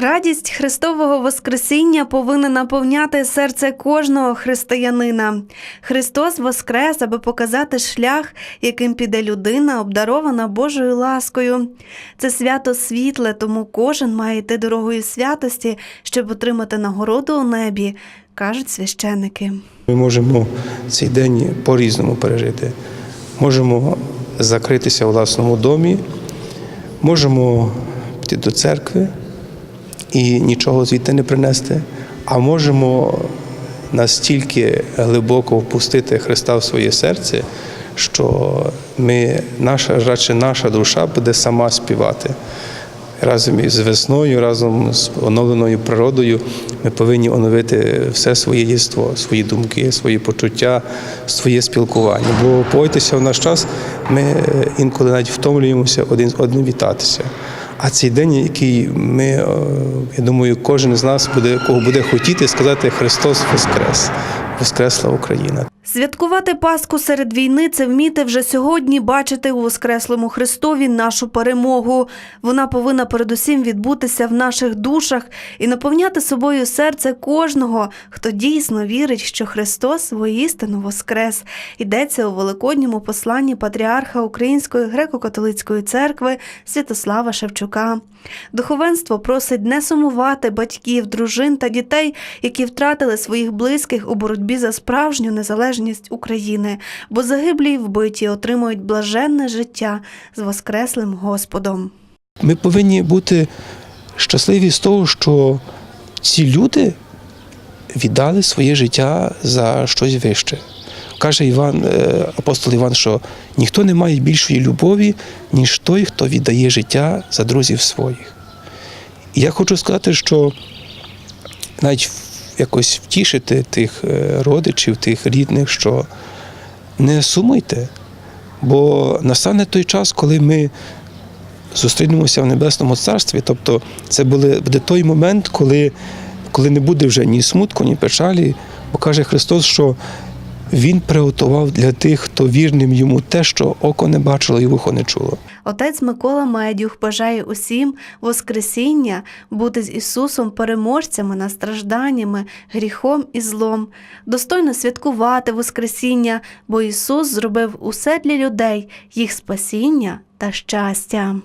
Радість Христового Воскресіння повинна наповняти серце кожного християнина. Христос воскрес, аби показати шлях, яким піде людина, обдарована Божою ласкою. Це свято світле, тому кожен має йти дорогою святості, щоб отримати нагороду у небі, кажуть священники. Ми можемо цей день по-різному пережити. Можемо закритися у власному домі, можемо піти до церкви і нічого звідти не принести, а можемо настільки глибоко впустити Христа в своє серце, що ми, наша, радше наша душа буде сама співати. Разом із весною, разом з оновленою природою ми повинні оновити все своє єство, свої думки, свої почуття, своє спілкування. Бо погодьтеся в наш час, ми е, інколи навіть втомлюємося один з одним вітатися. А цей день, який ми, е, я думаю, кожен з нас буде, кого буде хотіти сказати Христос Воскрес, Воскресла Україна. Святкувати Пасху серед війни це вміти вже сьогодні бачити у Воскреслому Христові нашу перемогу. Вона повинна передусім відбутися в наших душах і наповняти собою серце кожного, хто дійсно вірить, що Христос воістину воскрес. Йдеться у великодньому посланні патріарха Української греко-католицької церкви Святослава Шевчука. Духовенство просить не сумувати батьків, дружин та дітей, які втратили своїх близьких у боротьбі за справжню незалежність України, бо загиблі й вбиті отримують блаженне життя з Воскреслим Господом. Ми повинні бути щасливі з того, що ці люди віддали своє життя за щось вище. Каже Іван, е, апостол Іван, що ніхто не має більшої любові, ніж той, хто віддає життя за друзів своїх. І я хочу сказати, що навіть якось втішити тих е, родичів, тих рідних, що не сумуйте, бо настане той час, коли ми зустрінемося в Небесному Царстві. Тобто це буде, той момент, коли, коли не буде вже ні смутку, ні печалі, бо каже Христос, що Він приготував для тих, хто вірним йому те, що око не бачило і вухо не чуло. Отець Микола Медюх бажає усім Воскресіння бути з Ісусом переможцями над стражданнями, гріхом і злом, достойно святкувати Воскресіння, бо Ісус зробив усе для людей, їх спасіння та щастя.